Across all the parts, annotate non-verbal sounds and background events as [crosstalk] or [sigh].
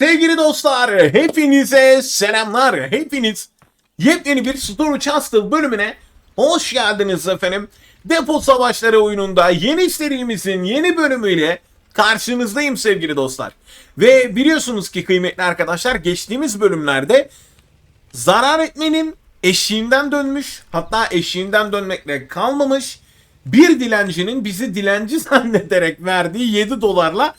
Sevgili dostlar, hepinize selamlar. Hepiniz yepyeni bir Story Castle bölümüne hoş geldiniz efendim. Depo Savaşları oyununda yeni serimizin yeni bölümüyle karşınızdayım sevgili dostlar. Ve biliyorsunuz ki kıymetli arkadaşlar geçtiğimiz bölümlerde zarar etmenin eşiğinden dönmüş hatta eşiğinden dönmekle kalmamış bir dilencinin bizi dilenci [laughs] zannederek verdiği 7 dolarla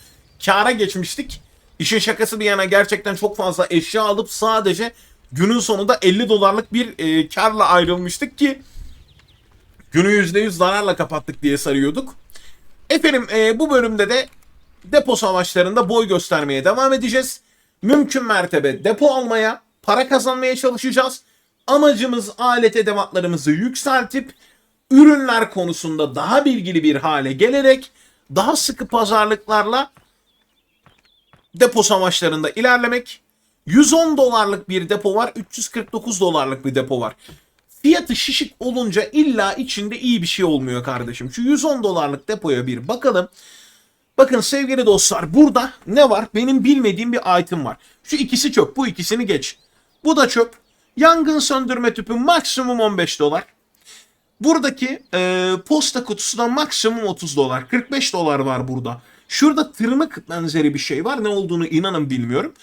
kâra geçmiştik. İşin şakası bir yana gerçekten çok fazla eşya alıp sadece günün sonunda 50 dolarlık bir e, karla ayrılmıştık ki günü %100 zararla kapattık diye sarıyorduk. Efendim e, bu bölümde de depo savaşlarında boy göstermeye devam edeceğiz. Mümkün mertebe depo almaya, para kazanmaya çalışacağız. Amacımız alet edevatlarımızı yükseltip ürünler konusunda daha bilgili bir hale gelerek daha sıkı pazarlıklarla depo savaşlarında ilerlemek. 110 dolarlık bir depo var, 349 dolarlık bir depo var. Fiyatı şişik olunca illa içinde iyi bir şey olmuyor kardeşim. Şu 110 dolarlık depoya bir bakalım. Bakın sevgili dostlar burada ne var? Benim bilmediğim bir item var. Şu ikisi çöp. Bu ikisini geç. Bu da çöp. Yangın söndürme tüpü maksimum 15 dolar. Buradaki e, posta kutusuna maksimum 30 dolar. 45 dolar var burada. Şurada tırmık benzeri bir şey var. Ne olduğunu inanın bilmiyorum.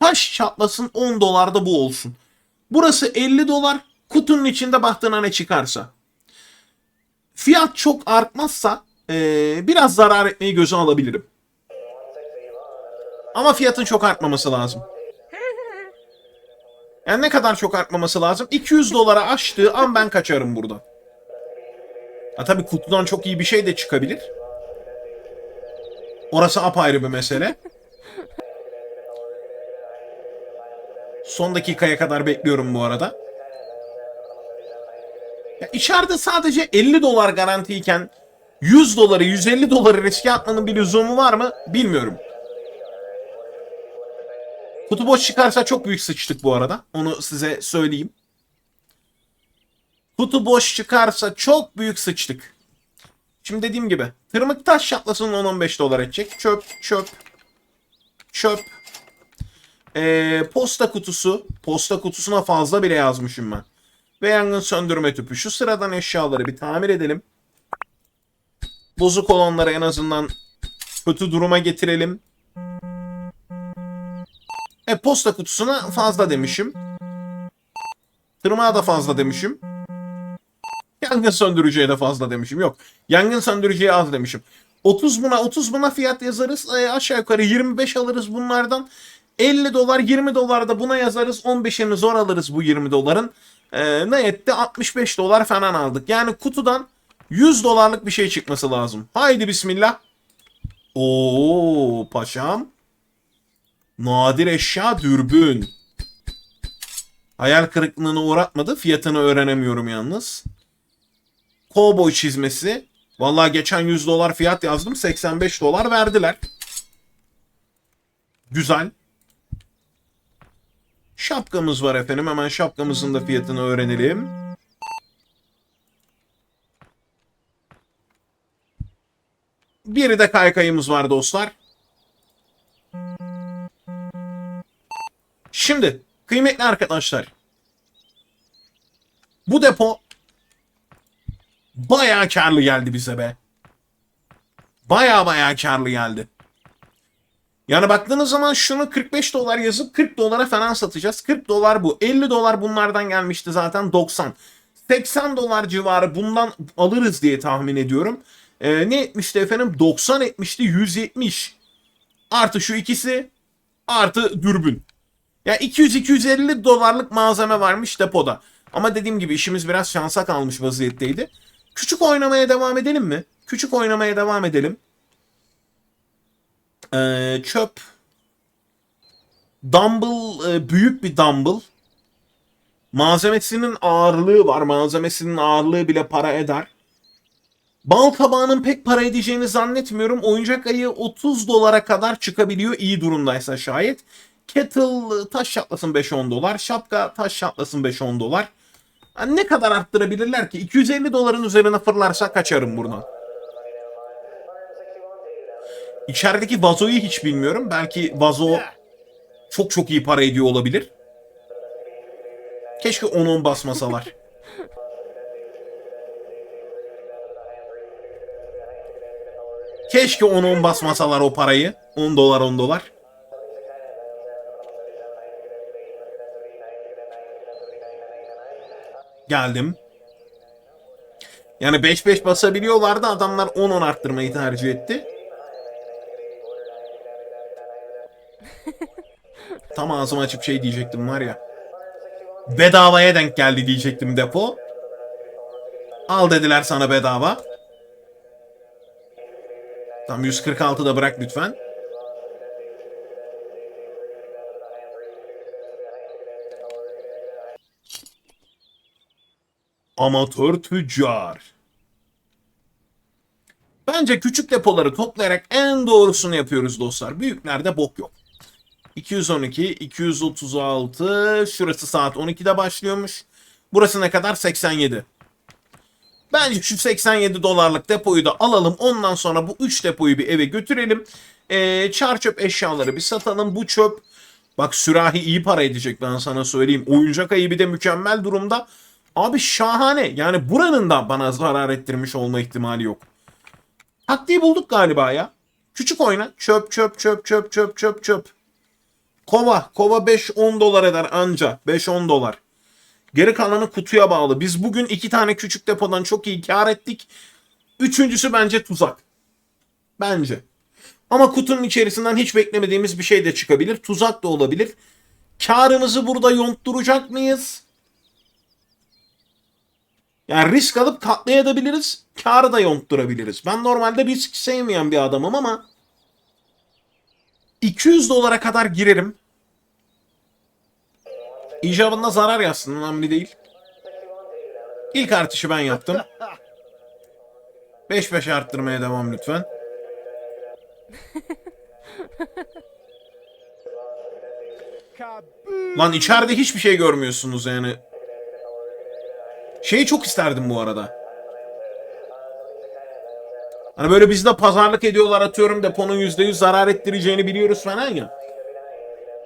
Taş çatlasın 10 dolar da bu olsun. Burası 50 dolar. Kutunun içinde bahtına ne çıkarsa. Fiyat çok artmazsa e, biraz zarar etmeyi göze alabilirim. Ama fiyatın çok artmaması lazım. Yani ne kadar çok artmaması lazım? 200 dolara aştığı an ben kaçarım buradan. Ha tabii kutudan çok iyi bir şey de çıkabilir. Orası apayrı bir mesele. Son dakikaya kadar bekliyorum bu arada. Ya içeride sadece 50 dolar garantiyken 100 doları 150 doları riske atmanın bir lüzumu var mı bilmiyorum. Kutu boş çıkarsa çok büyük sıçtık bu arada. Onu size söyleyeyim. Kutu boş çıkarsa çok büyük sıçtık. Şimdi dediğim gibi tırmık taş çatlasın 10-15 dolar edecek. Çöp, çöp, çöp. Ee, posta kutusu. Posta kutusuna fazla bile yazmışım ben. Ve yangın söndürme tüpü. Şu sıradan eşyaları bir tamir edelim. Bozuk olanları en azından kötü duruma getirelim. E posta kutusuna fazla demişim. Tırmağa da fazla demişim. Yangın söndürücüye de fazla demişim. Yok. Yangın söndürücüye az demişim. 30 buna 30 buna fiyat yazarız. E, aşağı yukarı 25 alırız bunlardan. 50 dolar 20 dolar da buna yazarız. 15'ini zor alırız bu 20 doların. E, ne etti? 65 dolar falan aldık. Yani kutudan 100 dolarlık bir şey çıkması lazım. Haydi bismillah. Oo paşam. Nadir eşya dürbün. Hayal kırıklığına uğratmadı. Fiyatını öğrenemiyorum yalnız. Cowboy çizmesi. Vallahi geçen 100 dolar fiyat yazdım. 85 dolar verdiler. Güzel. Şapkamız var efendim. Hemen şapkamızın da fiyatını öğrenelim. Bir de kaykayımız var dostlar. Şimdi kıymetli arkadaşlar. Bu depo bayağı karlı geldi bize be. Bayağı bayağı karlı geldi. Yani baktığınız zaman şunu 45 dolar yazıp 40 dolara falan satacağız. 40 dolar bu. 50 dolar bunlardan gelmişti zaten 90. 80 dolar civarı bundan alırız diye tahmin ediyorum. Ee, ne etmişti efendim? 90 etmişti 170. Artı şu ikisi artı dürbün. Ya 200-250 dolarlık malzeme varmış depoda. Ama dediğim gibi işimiz biraz şansa kalmış vaziyetteydi. Küçük oynamaya devam edelim mi? Küçük oynamaya devam edelim. Ee, çöp. Dumble e, büyük bir dumble. Malzemesinin ağırlığı var. Malzemesinin ağırlığı bile para eder. Bal kabağının pek para edeceğini zannetmiyorum. Oyuncak ayı 30 dolara kadar çıkabiliyor iyi durumdaysa şayet. Kettle taş çatlasın 5-10 dolar. Şapka taş çatlasın 5-10 dolar. Ne kadar arttırabilirler ki? 250 doların üzerine fırlarsa kaçarım buradan. İçerideki vazoyu hiç bilmiyorum. Belki vazo çok çok iyi para ediyor olabilir. Keşke 10-10 basmasalar. [laughs] Keşke 10-10 basmasalar o parayı. 10 dolar 10 dolar. Geldim. Yani 5-5 basabiliyorlardı. Adamlar 10-10 arttırmayı tercih etti. [laughs] Tam ağzımı açıp şey diyecektim var ya. Bedavaya denk geldi diyecektim depo. Al dediler sana bedava. Tam 146 da bırak lütfen. Amatör tüccar. Bence küçük depoları toplayarak en doğrusunu yapıyoruz dostlar. Büyüklerde bok yok. 212, 236, şurası saat 12'de başlıyormuş. Burası ne kadar? 87. Bence şu 87 dolarlık depoyu da alalım. Ondan sonra bu 3 depoyu bir eve götürelim. Ee, çar çöp eşyaları bir satalım. Bu çöp bak sürahi iyi para edecek ben sana söyleyeyim. Oyuncak ayı bir de mükemmel durumda. Abi şahane. Yani buranın da bana zarar ettirmiş olma ihtimali yok. Taktiği bulduk galiba ya. Küçük oyna. Çöp çöp çöp çöp çöp çöp çöp. Kova. Kova 5-10 dolar eder anca. 5-10 dolar. Geri kalanı kutuya bağlı. Biz bugün iki tane küçük depodan çok iyi kar ettik. Üçüncüsü bence tuzak. Bence. Ama kutunun içerisinden hiç beklemediğimiz bir şey de çıkabilir. Tuzak da olabilir. Karımızı burada yontturacak mıyız? Yani risk alıp katlayabiliriz. Karı da yontturabiliriz. Ben normalde risk sevmeyen bir adamım ama 200 dolara kadar girerim. İcabında zarar yazsın önemli değil. İlk artışı ben yaptım. 5-5 arttırmaya devam lütfen. Lan içeride hiçbir şey görmüyorsunuz yani. Şeyi çok isterdim bu arada. Hani böyle bizde pazarlık ediyorlar atıyorum deponun %100 zarar ettireceğini biliyoruz falan ya.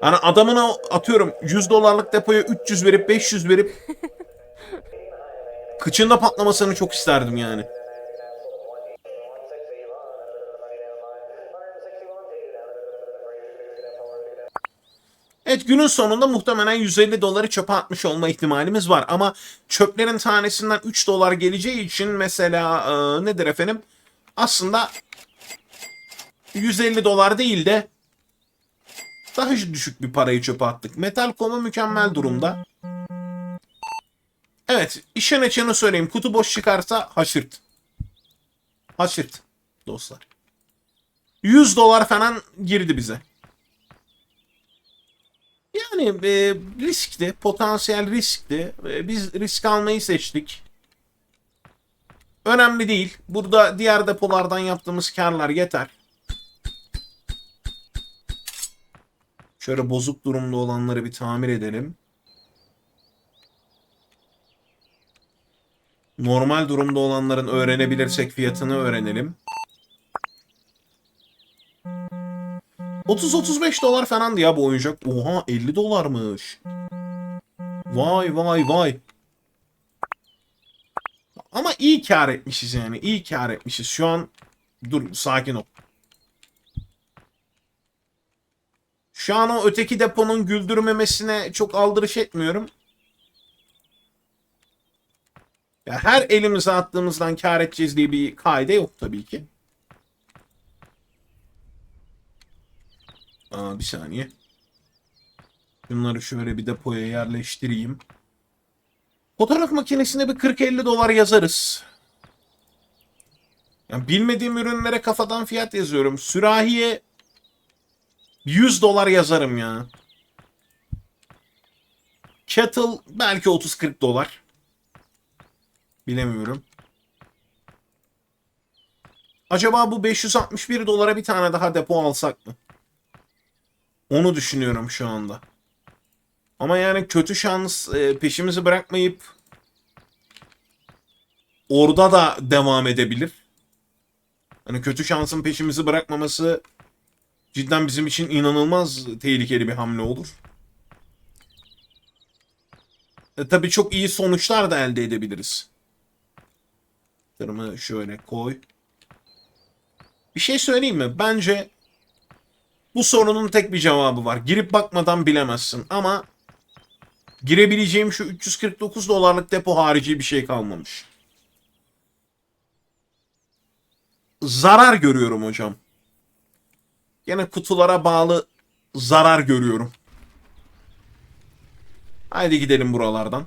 Hani adamına atıyorum 100 dolarlık depoya 300 verip 500 verip [laughs] kıçında patlamasını çok isterdim yani. Evet günün sonunda muhtemelen 150 doları çöpe atmış olma ihtimalimiz var. Ama çöplerin tanesinden 3 dolar geleceği için mesela e, nedir efendim? Aslında 150 dolar değil de daha düşük bir parayı çöpe attık. Metal komu mükemmel durumda. Evet işin açığını söyleyeyim. Kutu boş çıkarsa haşırt. Haşırt dostlar. 100 dolar falan girdi bize. Yani e, riskti, potansiyel riskti. E, biz risk almayı seçtik. Önemli değil. Burada diğer depolardan yaptığımız karlar yeter. Şöyle bozuk durumda olanları bir tamir edelim. Normal durumda olanların öğrenebilirsek fiyatını öğrenelim. 30-35 dolar falandı ya bu oyuncak. Oha 50 dolarmış. Vay vay vay. Ama iyi kar etmişiz yani. İyi kar etmişiz. Şu an dur sakin ol. Şu an o öteki deponun güldürmemesine çok aldırış etmiyorum. Ya her elimize attığımızdan kar edeceğiz diye bir kaide yok tabii ki. Aa, bir saniye. Bunları şöyle bir depoya yerleştireyim. Fotoğraf makinesine bir 40-50 dolar yazarız. Yani bilmediğim ürünlere kafadan fiyat yazıyorum. Sürahiye 100 dolar yazarım ya. Kettle belki 30-40 dolar. Bilemiyorum. Acaba bu 561 dolara bir tane daha depo alsak mı? Onu düşünüyorum şu anda. Ama yani kötü şans e, peşimizi bırakmayıp orada da devam edebilir. Hani kötü şansın peşimizi bırakmaması cidden bizim için inanılmaz tehlikeli bir hamle olur. E, tabii çok iyi sonuçlar da elde edebiliriz. Tırmı şöyle koy. Bir şey söyleyeyim mi? Bence bu sorunun tek bir cevabı var. Girip bakmadan bilemezsin ama girebileceğim şu 349 dolarlık depo harici bir şey kalmamış. Zarar görüyorum hocam. Yine kutulara bağlı zarar görüyorum. Haydi gidelim buralardan.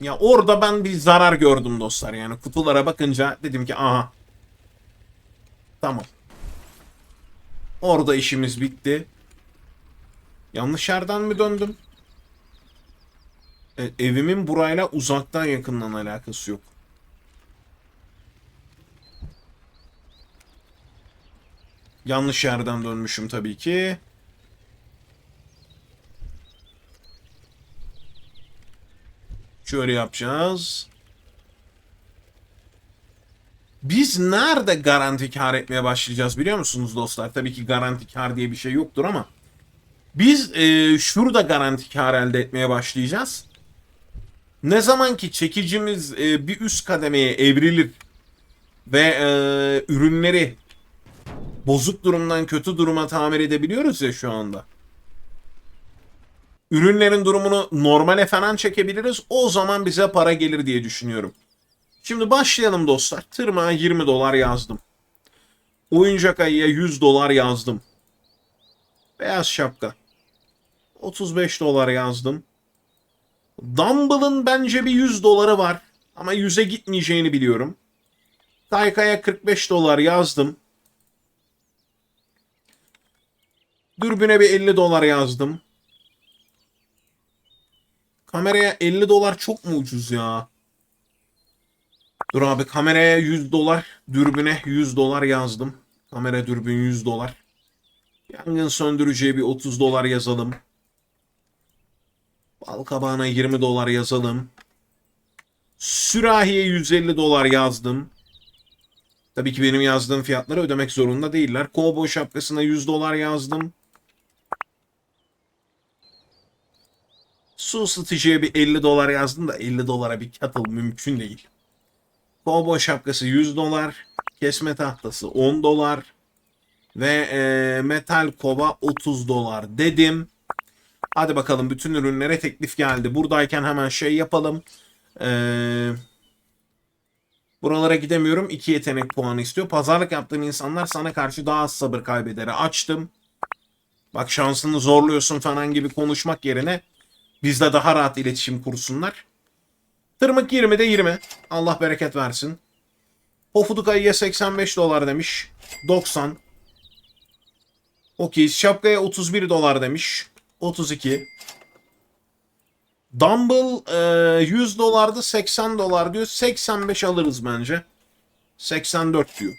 Ya orada ben bir zarar gördüm dostlar. Yani kutulara bakınca dedim ki aha. Tamam. Orada işimiz bitti. Yanlış yerden mi döndüm? E, evimin burayla uzaktan yakından alakası yok. Yanlış yerden dönmüşüm tabii ki. Şöyle yapacağız. Biz nerede garanti kar etmeye başlayacağız biliyor musunuz dostlar? Tabii ki garanti kar diye bir şey yoktur ama biz e, şurada garanti kar elde etmeye başlayacağız. Ne zaman ki çekicimiz e, bir üst kademeye evrilir ve e, ürünleri bozuk durumdan kötü duruma tamir edebiliyoruz ya şu anda. Ürünlerin durumunu normale falan çekebiliriz. O zaman bize para gelir diye düşünüyorum. Şimdi başlayalım dostlar. Tırmağa 20 dolar yazdım. Oyuncak ayıya 100 dolar yazdım. Beyaz şapka. 35 dolar yazdım. Dumble'ın bence bir 100 doları var. Ama 100'e gitmeyeceğini biliyorum. Tayka'ya 45 dolar yazdım. Dürbüne bir 50 dolar yazdım. Kameraya 50 dolar çok mu ucuz ya? Dur abi kameraya 100 dolar, dürbüne 100 dolar yazdım. Kamera dürbün 100 dolar. Yangın söndürücüye bir 30 dolar yazalım. Bal kabağına 20 dolar yazalım. Sürahiye 150 dolar yazdım. Tabii ki benim yazdığım fiyatları ödemek zorunda değiller. Kovboy şapkasına 100 dolar yazdım. Su ısıtıcıya bir 50 dolar yazdım da 50 dolara bir kettle mümkün değil. Kovboy şapkası 100 dolar. Kesme tahtası 10 dolar. Ve e, metal kova 30 dolar dedim. Hadi bakalım bütün ürünlere teklif geldi. Buradayken hemen şey yapalım. Eee... Buralara gidemiyorum. İki yetenek puanı istiyor. Pazarlık yaptığın insanlar sana karşı daha az sabır kaybederi açtım. Bak şansını zorluyorsun falan gibi konuşmak yerine bizde daha rahat iletişim kursunlar. Tırmık 20'de 20. Allah bereket versin. Pofuduk ayıya 85 dolar demiş. 90. Okey. Şapkaya 31 dolar demiş. 32. Dumble e, 100 dolardı 80 dolar diyor. 85 alırız bence. 84 diyor.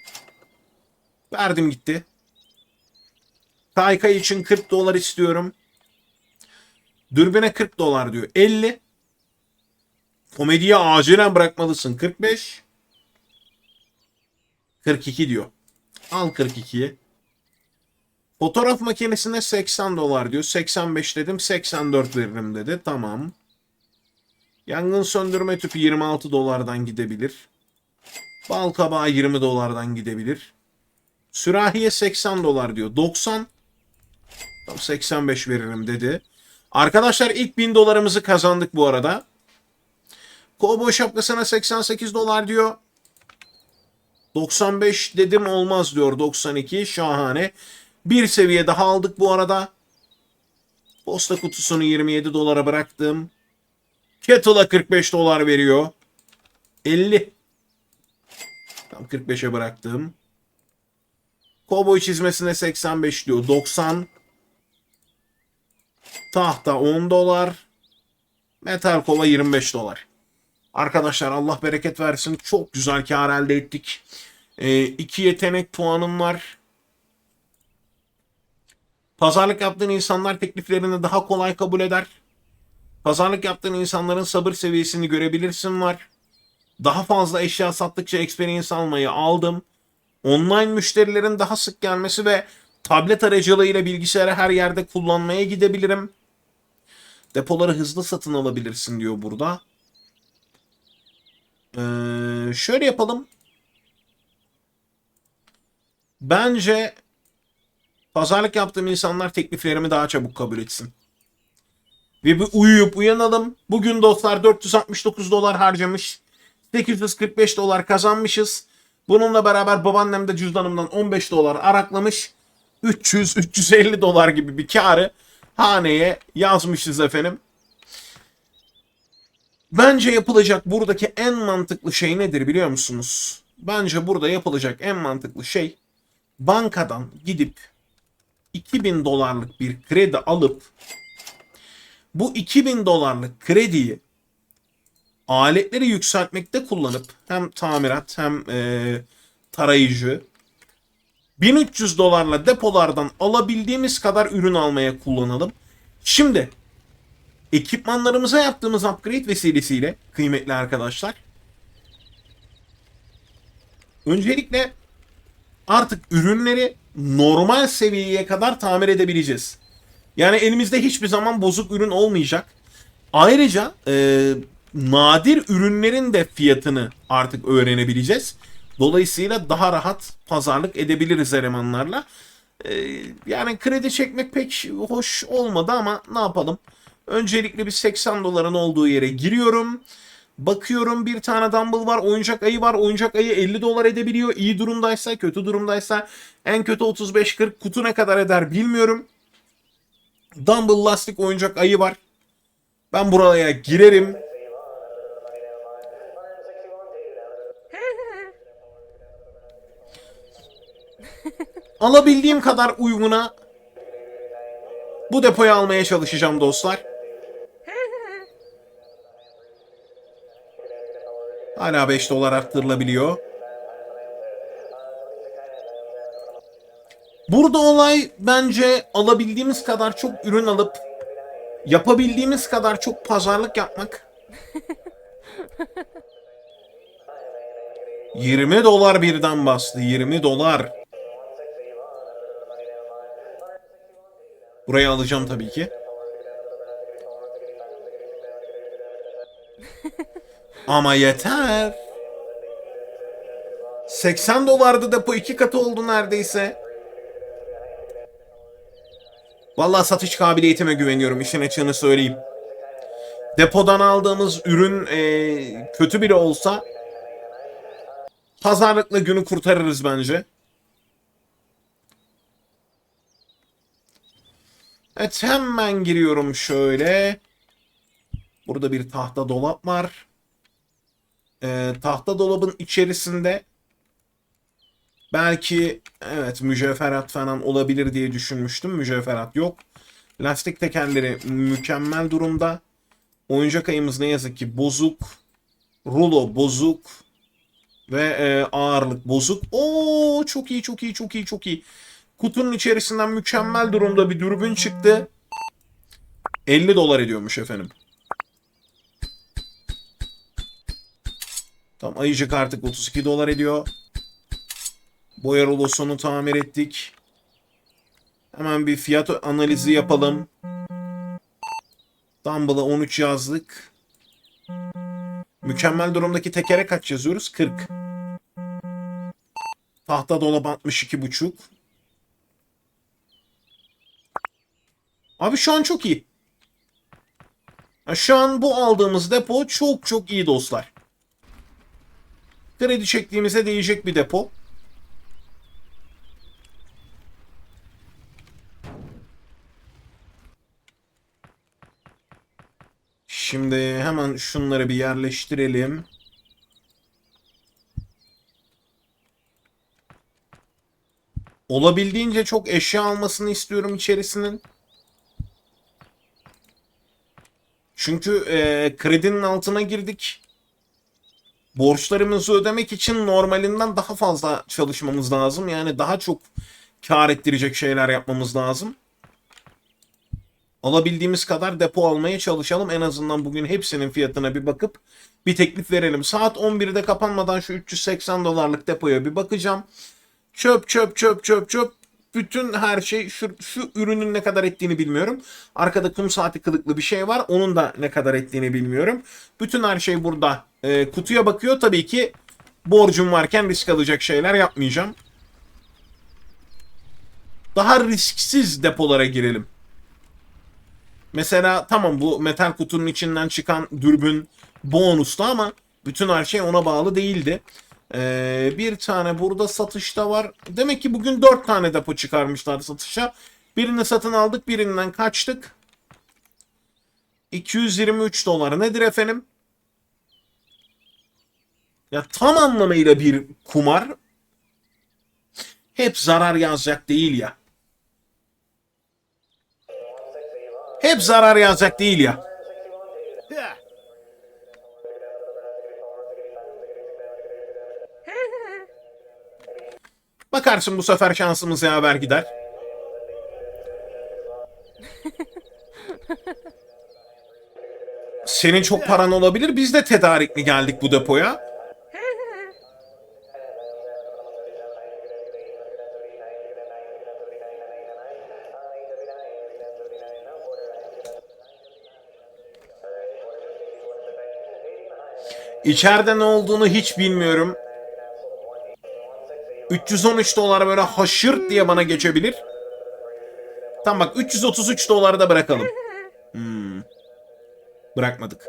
Verdim gitti. Kayka için 40 dolar istiyorum. Dürbüne 40 dolar diyor. 50. Komediye acilen bırakmalısın. 45. 42 diyor. Al 42'yi. Fotoğraf makinesine 80 dolar diyor. 85 dedim 84 veririm dedi. Tamam. Yangın söndürme tüpü 26 dolardan gidebilir. Bal kabağı 20 dolardan gidebilir. Sürahiye 80 dolar diyor. 90. Tam 85 veririm dedi. Arkadaşlar ilk 1000 dolarımızı kazandık bu arada. Kovboy şapkasına 88 dolar diyor. 95 dedim olmaz diyor. 92 şahane. Bir seviye daha aldık bu arada. Posta kutusunu 27 dolara bıraktım. Kettle'a 45 dolar veriyor. 50. Tam 45'e bıraktım. Cowboy çizmesine 85 diyor. 90. Tahta 10 dolar. Metal kova 25 dolar. Arkadaşlar Allah bereket versin. Çok güzel kar elde ettik. Ee, iki yetenek puanım var. Pazarlık yaptığın insanlar tekliflerini daha kolay kabul eder. Pazarlık yaptığın insanların sabır seviyesini görebilirsin var. Daha fazla eşya sattıkça experience almayı aldım. Online müşterilerin daha sık gelmesi ve tablet aracılığıyla bilgisayarı her yerde kullanmaya gidebilirim. Depoları hızlı satın alabilirsin diyor burada. Ee, şöyle yapalım. Bence pazarlık yaptığım insanlar tekliflerimi daha çabuk kabul etsin. Ve bir uyuyup uyanalım. Bugün dostlar 469 dolar harcamış. 845 dolar kazanmışız. Bununla beraber babaannem de cüzdanımdan 15 dolar araklamış. 300-350 dolar gibi bir karı haneye yazmışız efendim. Bence yapılacak buradaki en mantıklı şey nedir biliyor musunuz? Bence burada yapılacak en mantıklı şey bankadan gidip 2000 dolarlık bir kredi alıp bu 2000 dolarlık krediyi aletleri yükseltmekte kullanıp hem tamirat hem e, tarayıcı 1300 dolarla depolardan alabildiğimiz kadar ürün almaya kullanalım. Şimdi ekipmanlarımıza yaptığımız upgrade vesilesiyle kıymetli arkadaşlar öncelikle artık ürünleri normal seviyeye kadar tamir edebileceğiz. Yani elimizde hiçbir zaman bozuk ürün olmayacak. Ayrıca e, nadir ürünlerin de fiyatını artık öğrenebileceğiz. Dolayısıyla daha rahat pazarlık edebiliriz elemanlarla. E, yani kredi çekmek pek hoş olmadı ama ne yapalım. Öncelikle bir 80 doların olduğu yere giriyorum. Bakıyorum bir tane dumbbell var, oyuncak ayı var. Oyuncak ayı 50 dolar edebiliyor. İyi durumdaysa, kötü durumdaysa en kötü 35-40 kutu ne kadar eder bilmiyorum. Dumbbell lastik oyuncak ayı var. Ben buraya girerim. Alabildiğim kadar uyguna bu depoyu almaya çalışacağım dostlar. Hala 5 dolar arttırılabiliyor. Burada olay bence alabildiğimiz kadar çok ürün alıp yapabildiğimiz kadar çok pazarlık yapmak. [laughs] 20 dolar birden bastı. 20 dolar. Burayı alacağım tabii ki. [laughs] Ama yeter. 80 dolardı depo iki katı oldu neredeyse. Vallahi satış kabiliyetime güveniyorum işin açığını söyleyeyim. Depodan aldığımız ürün e, kötü biri olsa pazarlıkla günü kurtarırız bence. Evet hemen giriyorum şöyle. Burada bir tahta dolap var. Ee, tahta dolabın içerisinde belki evet mücevherat falan olabilir diye düşünmüştüm. Mücevherat yok. Lastik tekerleri mükemmel durumda. Oyuncak ayımız ne yazık ki bozuk. Rulo bozuk. Ve e, ağırlık bozuk. Oo çok iyi çok iyi çok iyi çok iyi. Kutunun içerisinden mükemmel durumda bir dürbün çıktı. 50 dolar ediyormuş efendim. Tam ayıcık artık 32 dolar ediyor. Boya rulosunu tamir ettik. Hemen bir fiyat analizi yapalım. Dumbbell'a 13 yazdık. Mükemmel durumdaki tekere kaç yazıyoruz? 40. Tahta dolap 62,5. Abi şu an çok iyi. Şu an bu aldığımız depo çok çok iyi dostlar. Kredi çektiğimize değecek bir depo. Şimdi hemen şunları bir yerleştirelim. Olabildiğince çok eşya almasını istiyorum içerisinin. Çünkü e, kredinin altına girdik. Borçlarımızı ödemek için normalinden daha fazla çalışmamız lazım. Yani daha çok kar ettirecek şeyler yapmamız lazım. Alabildiğimiz kadar depo almaya çalışalım. En azından bugün hepsinin fiyatına bir bakıp bir teklif verelim. Saat 11'de kapanmadan şu 380 dolarlık depoya bir bakacağım. Çöp çöp çöp çöp çöp. Bütün her şey şu, şu ürünün ne kadar ettiğini bilmiyorum. Arkada kum saati kılıklı bir şey var. Onun da ne kadar ettiğini bilmiyorum. Bütün her şey burada. Ee, kutuya bakıyor. Tabii ki borcum varken risk alacak şeyler yapmayacağım. Daha risksiz depolara girelim. Mesela tamam bu metal kutunun içinden çıkan dürbün bonustu ama bütün her şey ona bağlı değildi. Ee, bir tane burada satışta var. Demek ki bugün dört tane depo çıkarmışlar satışa. Birini satın aldık, birinden kaçtık. 223 dolar nedir efendim? Ya tam anlamıyla bir kumar. Hep zarar yazacak değil ya. Hep zarar yazacak değil ya. Bakarsın bu sefer şansımız yaver gider. Senin çok paran olabilir. Biz de tedarikli geldik bu depoya. İçeride ne olduğunu hiç bilmiyorum. 313 dolar böyle haşırt diye bana geçebilir. Tamam bak 333 doları da bırakalım. Hmm. Bırakmadık.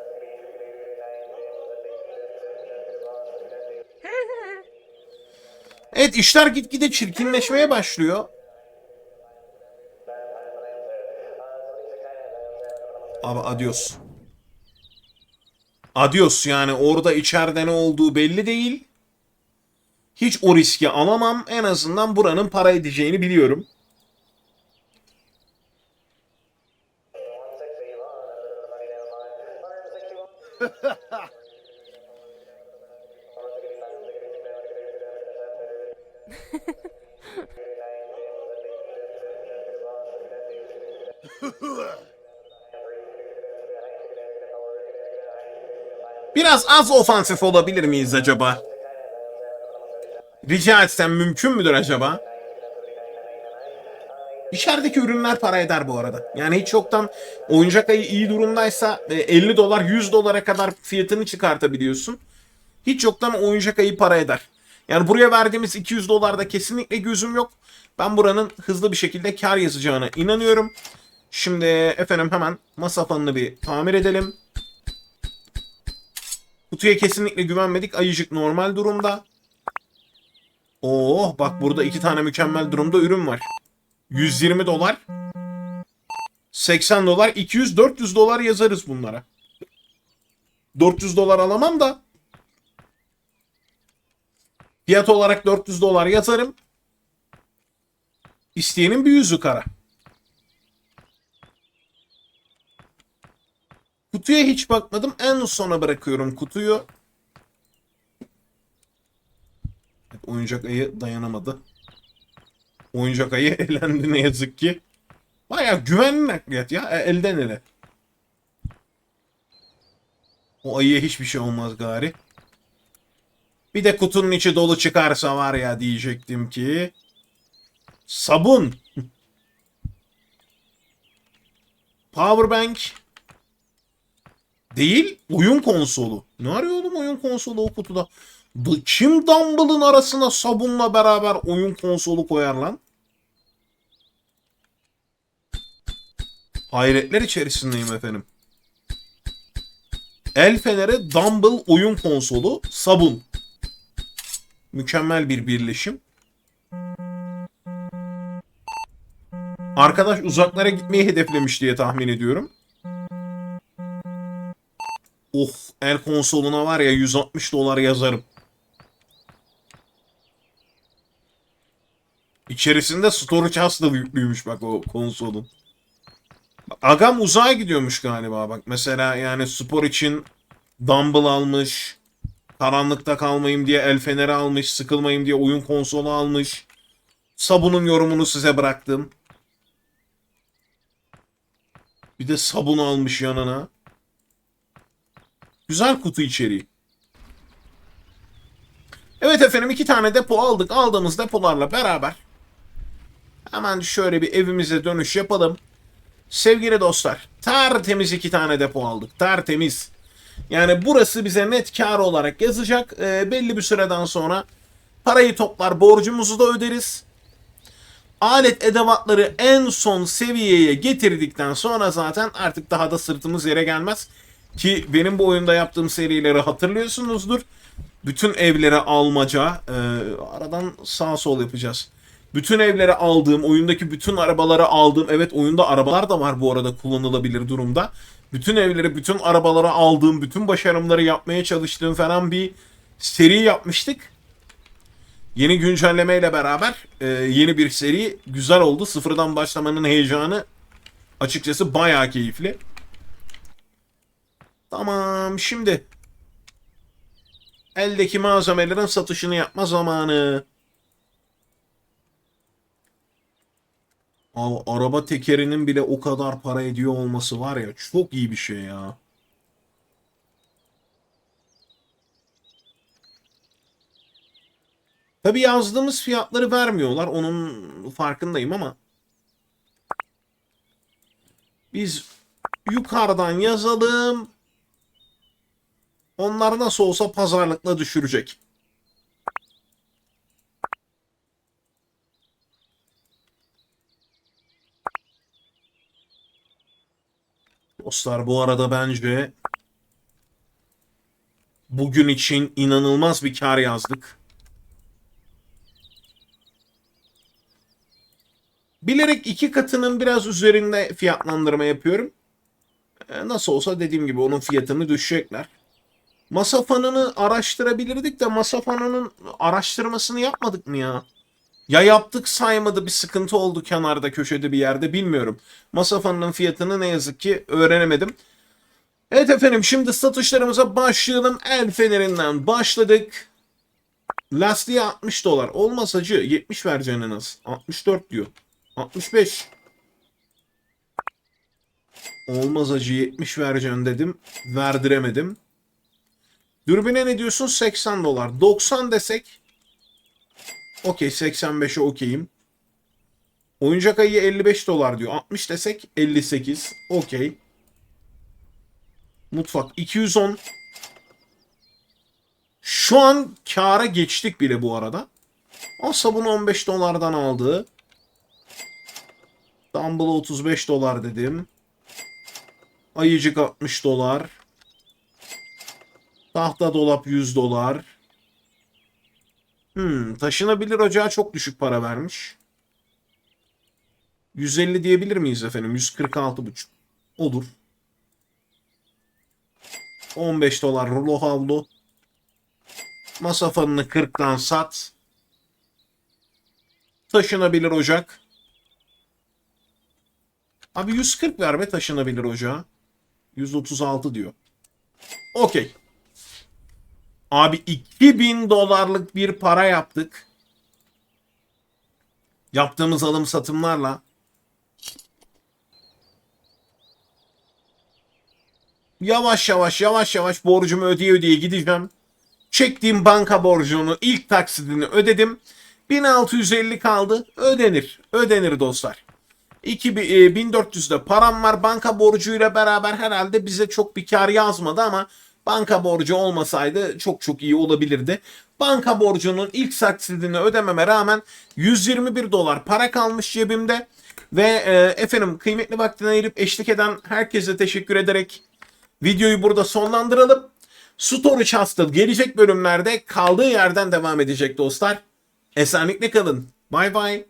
Evet işler gitgide çirkinleşmeye başlıyor. Abi adios. Adios yani orada içeride ne olduğu belli değil. Hiç o riski alamam. En azından buranın para edeceğini biliyorum. Biraz az ofansif olabilir miyiz acaba? Rica etsem mümkün müdür acaba? İçerideki ürünler para eder bu arada. Yani hiç yoktan oyuncak ayı iyi durumdaysa e, 50 dolar 100 dolara kadar fiyatını çıkartabiliyorsun. Hiç yoktan oyuncak ayı para eder. Yani buraya verdiğimiz 200 dolarda kesinlikle gözüm yok. Ben buranın hızlı bir şekilde kar yazacağına inanıyorum. Şimdi efendim hemen masa fanını bir tamir edelim. Kutuya kesinlikle güvenmedik. Ayıcık normal durumda. Oh bak burada iki tane mükemmel durumda ürün var. 120 dolar. 80 dolar. 200-400 dolar yazarız bunlara. 400 dolar alamam da. Fiyat olarak 400 dolar yazarım. İsteyenin bir yüzü kara. Kutuya hiç bakmadım. En sona bırakıyorum kutuyu. Evet, oyuncak ayı dayanamadı. Oyuncak ayı [laughs] elendi ne yazık ki. Baya güvenli nakliyat ya. e, Elden ele. O ayıya hiçbir şey olmaz gari. Bir de kutunun içi dolu çıkarsa var ya diyecektim ki. Sabun. [laughs] Powerbank. Değil, oyun konsolu. Ne arıyor oğlum oyun konsolu o kutuda? Bu Kim Dumble'ın arasına sabunla beraber oyun konsolu koyar lan? Hayretler içerisindeyim efendim. El Feneri Dumble oyun konsolu sabun. Mükemmel bir birleşim. Arkadaş uzaklara gitmeyi hedeflemiş diye tahmin ediyorum. Oh el konsoluna var ya 160 dolar yazarım. İçerisinde storage hasta yüklüymüş bak o konsolun. Agam uzağa gidiyormuş galiba bak. Mesela yani spor için dumbbell almış. Karanlıkta kalmayayım diye el feneri almış. Sıkılmayayım diye oyun konsolu almış. Sabunun yorumunu size bıraktım. Bir de sabun almış yanına. Güzel kutu içeriği. Evet efendim iki tane depo aldık. Aldığımız depolarla beraber hemen şöyle bir evimize dönüş yapalım. Sevgili dostlar, tertemiz iki tane depo aldık. Tertemiz. Yani burası bize net kar olarak yazacak. Ee, belli bir süreden sonra parayı toplar, borcumuzu da öderiz. Alet edevatları en son seviyeye getirdikten sonra zaten artık daha da sırtımız yere gelmez. Ki benim bu oyunda yaptığım serileri hatırlıyorsunuzdur. Bütün evlere almaca, e, aradan sağ sol yapacağız. Bütün evlere aldığım, oyundaki bütün arabaları aldığım, evet oyunda arabalar da var bu arada kullanılabilir durumda. Bütün evleri, bütün arabaları aldığım, bütün başarımları yapmaya çalıştığım falan bir seri yapmıştık. Yeni güncellemeyle beraber e, yeni bir seri güzel oldu. Sıfırdan başlamanın heyecanı açıkçası bayağı keyifli. Tamam şimdi eldeki malzemelerin satışını yapma zamanı. Abi, araba tekerinin bile o kadar para ediyor olması var ya çok iyi bir şey ya. Tabi yazdığımız fiyatları vermiyorlar. Onun farkındayım ama biz yukarıdan yazalım. Onlar nasıl olsa pazarlıkla düşürecek. Dostlar bu arada bence bugün için inanılmaz bir kar yazdık. Bilerek iki katının biraz üzerinde fiyatlandırma yapıyorum. Ee, Nasıl olsa dediğim gibi onun fiyatını düşecekler. Masa fanını araştırabilirdik de masa fanının araştırmasını yapmadık mı ya? Ya yaptık saymadı bir sıkıntı oldu kenarda köşede bir yerde bilmiyorum. Masa fanının fiyatını ne yazık ki öğrenemedim. Evet efendim şimdi satışlarımıza başlayalım. El fenerinden başladık. Lastiğe 60 dolar. Olmaz hacı 70 vereceğine nasıl? 64 diyor. 65. Olmaz hacı 70 vereceğim dedim. Verdiremedim. Dürbüne ne diyorsun? 80 dolar. 90 desek. Okey 85'e okeyim. Oyuncak ayı 55 dolar diyor. 60 desek 58. Okey. Mutfak 210. Şu an kâra geçtik bile bu arada. O sabunu 15 dolardan aldı. Dumbbell 35 dolar dedim. Ayıcık 60 dolar. Tahta dolap 100 dolar. Hmm, taşınabilir ocağa çok düşük para vermiş. 150 diyebilir miyiz efendim? 146,5. Olur. 15 dolar rulo havlu. Masa fanını 40'tan sat. Taşınabilir ocak. Abi 140 ver be taşınabilir ocağa. 136 diyor. Okey. Abi 2000 dolarlık bir para yaptık. Yaptığımız alım satımlarla. Yavaş yavaş yavaş yavaş borcumu ödeye ödeye gideceğim. Çektiğim banka borcunu ilk taksidini ödedim. 1650 kaldı. Ödenir. Ödenir dostlar. 1400'de param var. Banka borcuyla beraber herhalde bize çok bir kar yazmadı ama banka borcu olmasaydı çok çok iyi olabilirdi. Banka borcunun ilk taksidini ödememe rağmen 121 dolar para kalmış cebimde. Ve e, efendim kıymetli vaktini ayırıp eşlik eden herkese teşekkür ederek videoyu burada sonlandıralım. Storage Hustle gelecek bölümlerde kaldığı yerden devam edecek dostlar. Esenlikle kalın. Bay bay.